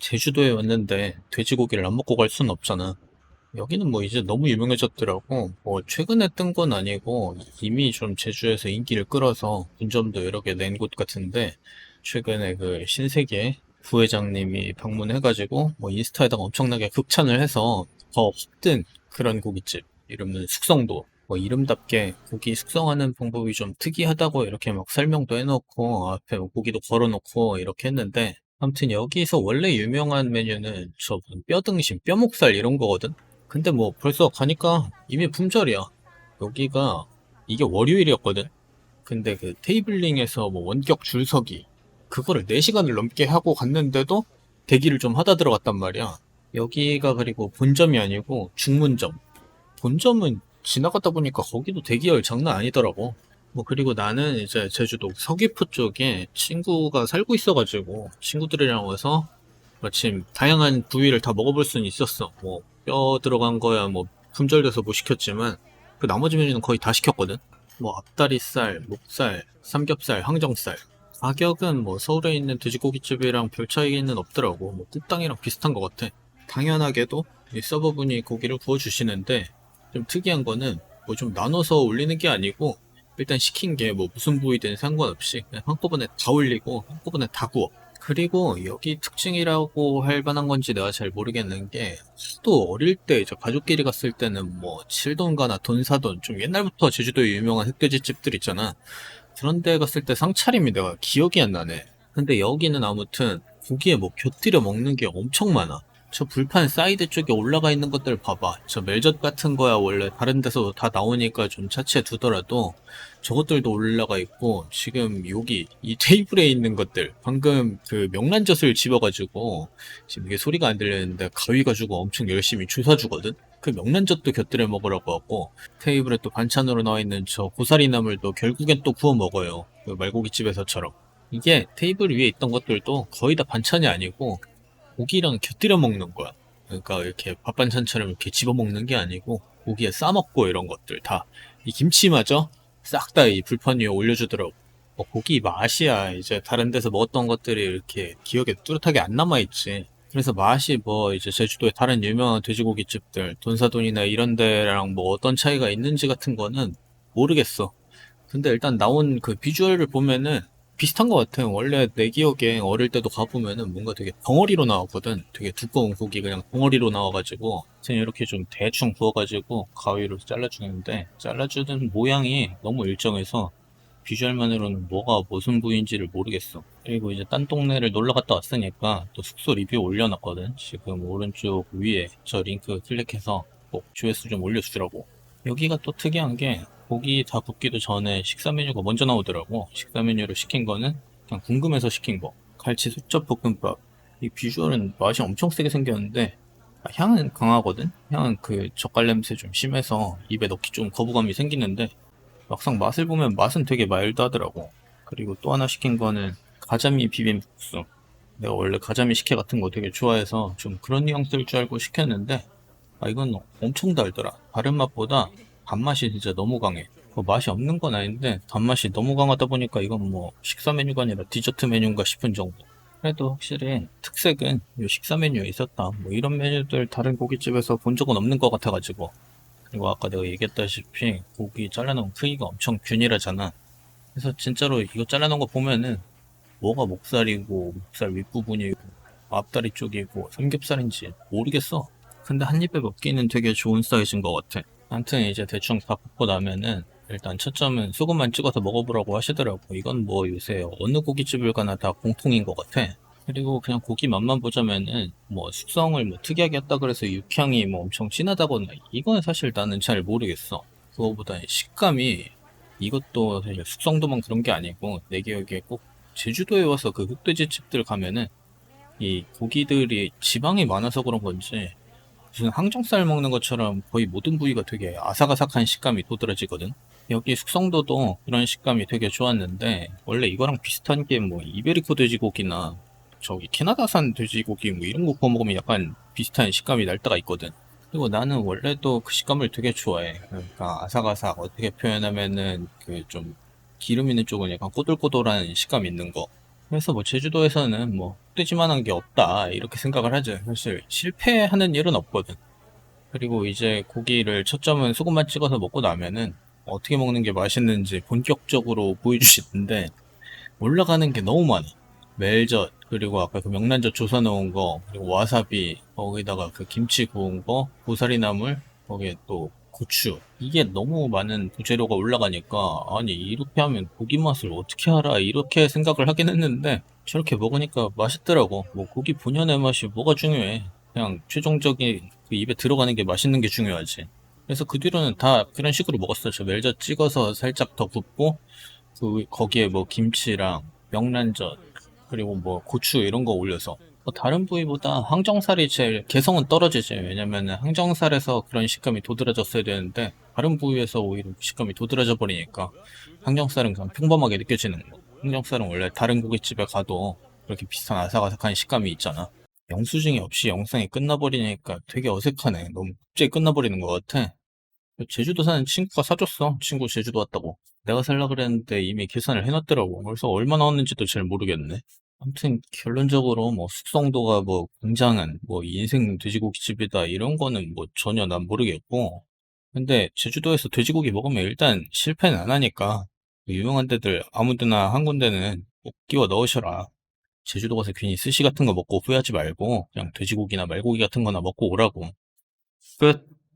제주도에 왔는데 돼지고기를 안 먹고 갈 수는 없잖아. 여기는 뭐 이제 너무 유명해졌더라고. 뭐 최근에 뜬 건 아니고 이미 좀 제주에서 인기를 끌어서 분점도 여러 개 낸 곳 같은데 최근에 그 신세계 부회장님이 방문해가지고 뭐 인스타에다가 엄청나게 극찬을 해서 더 확든 그런 고깃집 이름은 숙성도 뭐 이름답게 고기 숙성하는 방법이 좀 특이하다고 이렇게 막 설명도 해놓고 앞에 뭐 고기도 걸어놓고 이렇게 했는데 아무튼 여기서 원래 유명한 메뉴는 저 뼈등심, 뼈목살 이런 거거든? 근데 뭐 벌써 가니까 이미 품절이야. 여기가 이게 월요일이었거든? 근데 그 테이블링에서 뭐 원격 줄서기 그거를 4시간을 넘게 하고 갔는데도 대기를 좀 하다 들어갔단 말이야. 여기가 그리고 본점이 아니고 중문점. 본점은 지나가다 보니까 거기도 대기열 장난 아니더라고. 뭐 그리고 나는 이제 제주도 서귀포 쪽에 친구가 살고 있어가지고 친구들이랑 와서 마침 다양한 부위를 다 먹어볼 수는 있었어. 뭐 뼈 들어간 거야 뭐 품절돼서 못 시켰지만 그 나머지 메뉴는 거의 다 시켰거든. 뭐 앞다리살, 목살, 삼겹살, 항정살. 가격은 뭐 서울에 있는 돼지고기집이랑 별 차이는 없더라고. 뭐 뚝땅이랑 비슷한 것 같아. 당연하게도 이 서버분이 고기를 구워주시는데 좀 특이한 거는 뭐 좀 나눠서 올리는 게 아니고 일단 시킨 게 뭐 무슨 부위든 상관없이 그냥 한꺼번에 다 올리고 한꺼번에 다 구워. 그리고 여기 특징이라고 할 만한 건지 내가 잘 모르겠는 게 또 어릴 때 이제 가족끼리 갔을 때는 뭐 칠돈 가나 돈 사돈 좀 옛날부터 제주도에 유명한 흑돼지 집들 있잖아. 그런 데 갔을 때 상차림이 내가 기억이 안 나네. 근데 여기는 아무튼 고기에 뭐 곁들여 먹는 게 엄청 많아. 저 불판 사이드 쪽에 올라가 있는 것들 봐봐. 저 멜젓 같은 거야 원래 다른 데서 다 나오니까 좀 차치해 두더라도 저것들도 올라가 있고 지금 여기 이 테이블에 있는 것들 방금 그 명란젓을 집어가지고 지금 이게 소리가 안 들리는데 가위 가지고 엄청 열심히 주워 주거든. 그 명란젓도 곁들여 먹으라고 하고 테이블에 또 반찬으로 나와 있는 저 고사리 나물도 결국엔 또 구워 먹어요. 그 말고기 집에서처럼. 이게 테이블 위에 있던 것들도 거의 다 반찬이 아니고 고기랑 곁들여 먹는 거야. 그러니까 이렇게 밥 반찬처럼 이렇게 집어 먹는 게 아니고 고기에 싸 먹고 이런 것들 다 이 김치마저 싹 다 이 불판 위에 올려주더라고. 어, 고기 맛이야. 이제 다른 데서 먹었던 것들이 이렇게 기억에 뚜렷하게 안 남아 있지. 그래서 맛이 뭐 이제 제주도의 다른 유명한 돼지고기 집들, 돈사돈이나 이런 데랑 뭐 어떤 차이가 있는지 같은 거는 모르겠어. 근데 일단 나온 그 비주얼을 보면은 비슷한 것 같아. 원래 내 기억에 어릴 때도 가보면은 뭔가 되게 덩어리로 나왔거든. 되게 두꺼운 고기 그냥 덩어리로 나와가지고 그냥 이렇게 좀 대충 구워가지고 가위로 잘라주는데 잘라주는 모양이 너무 일정해서 비주얼만으로는 뭐가 무슨 부위인지를 모르겠어. 그리고 이제 딴 동네를 놀러 갔다 왔으니까 또 숙소 리뷰 올려놨거든. 지금 오른쪽 위에 저 링크 클릭해서 꼭 조회수 좀 올려주더라고. 여기가 또 특이한 게 고기 다 굽기도 전에 식사 메뉴가 먼저 나오더라고. 식사 메뉴로 시킨 거는 그냥 궁금해서 시킨 거. 갈치 수첩 볶음밥. 이 비주얼은 맛이 엄청 세게 생겼는데 아, 향은 강하거든? 향은 그 젓갈 냄새 좀 심해서 입에 넣기 좀 거부감이 생기는데 막상 맛을 보면 맛은 되게 마일드하더라고. 그리고 또 하나 시킨 거는 가자미 비빔국수. 내가 원래 가자미 식혜 같은 거 되게 좋아해서 좀 그런 뉘앙스일 줄 알고 시켰는데 아 이건 엄청 달더라. 다른 맛보다 단맛이 진짜 너무 강해. 뭐 맛이 없는 건 아닌데 단맛이 너무 강하다 보니까 이건 뭐 식사 메뉴가 아니라 디저트 메뉴인가 싶은 정도. 그래도 확실히 특색은 이 식사 메뉴에 있었다. 뭐 이런 메뉴들 다른 고깃집에서 본 적은 없는 것 같아가지고. 그리고 아까 내가 얘기했다시피 고기 잘라놓은 크기가 엄청 균일하잖아. 그래서 진짜로 이거 잘라놓은 거 보면은 뭐가 목살이고 목살 윗부분이고 앞다리 쪽이고 삼겹살인지 모르겠어. 근데 한 입에 먹기는 되게 좋은 사이즈인 것 같아. 아무튼 이제 대충 다 볶고 나면은 일단 첫 점은 소금만 찍어서 먹어보라고 하시더라고. 이건 뭐 요새 어느 고깃집을 가나 다 공통인 것 같아. 그리고 그냥 고기 맛만 보자면은 뭐 숙성을 뭐 특이하게 했다 그래서 육향이 뭐 엄청 진하다거나 이건 사실 나는 잘 모르겠어. 그거보다 식감이 이것도 사실 숙성도만 그런 게 아니고 내 기억에 꼭 제주도에 와서 그 흑돼지 집들 가면은 이 고기들이 지방이 많아서 그런 건지 무슨 항정살 먹는 것처럼 거의 모든 부위가 되게 아삭아삭한 식감이 도드라지거든. 여기 숙성도도 그런 식감이 되게 좋았는데 원래 이거랑 비슷한 게 뭐 이베리코 돼지고기나 저기 캐나다산 돼지고기 뭐 이런 거 구워 먹으면 약간 비슷한 식감이 날 때가 있거든. 그리고 나는 원래도 그 식감을 되게 좋아해. 그러니까 아삭아삭 어떻게 표현하면은 그 좀 기름 있는 쪽은 약간 꼬들꼬들한 식감 있는 거. 그래서 뭐 제주도에서는 뭐 족대지만한 게 없다 이렇게 생각을 하죠. 사실 실패하는 일은 없거든. 그리고 이제 고기를 첫 점은 소금만 찍어서 먹고 나면은 어떻게 먹는 게 맛있는지 본격적으로 보여주시는데 올라가는 게 너무 많아. 멜젓 그리고 아까 그 명란젓 조사 놓은 거 그리고 와사비 거기다가 그 김치 구운 거 고사리 나물 거기에 또 고추. 이게 너무 많은 부재료가 올라가니까 아니 이렇게 하면 고기 맛을 어떻게 알아? 이렇게 생각을 하긴 했는데 저렇게 먹으니까 맛있더라고. 뭐 고기 본연의 맛이 뭐가 중요해? 그냥 최종적인 그 입에 들어가는 게 맛있는 게 중요하지. 그래서 그 뒤로는 다 그런 식으로 먹었어 저 멜젓 찍어서 살짝 더 굽고 그 거기에 뭐 김치랑 명란젓 그리고 뭐 고추 이런 거 올려서 뭐 다른 부위보다 항정살이 제일 개성은 떨어지지. 왜냐면은 항정살에서 그런 식감이 도드라졌어야 되는데 다른 부위에서 오히려 식감이 도드라져 버리니까 항정살은 그냥 평범하게 느껴지는 거. 항정살은 원래 다른 고깃집에 가도 그렇게 비슷한 아삭아삭한 식감이 있잖아. 영수증이 없이 영상이 끝나버리니까 되게 어색하네. 너무 갑자기 끝나버리는 것 같아. 제주도 사는 친구가 사줬어. 친구 제주도 왔다고. 내가 살라 그랬는데 이미 계산을 해놨더라고. 그래서 얼마 나 왔는지도 잘 모르겠네 아무튼 결론적으로 뭐 숙성도가 뭐 굉장한 뭐 인생 돼지고기집이다 이런 거는 뭐 전혀 난 모르겠고 근데 제주도에서 돼지고기 먹으면 일단 실패는 안 하니까 그 유명한 데들 아무 데나 한 군데는 꼭 끼워 넣으셔라. 제주도 가서 괜히 스시 같은 거 먹고 후회하지 말고 그냥 돼지고기나 말고기 같은 거나 먹고 오라고. 끝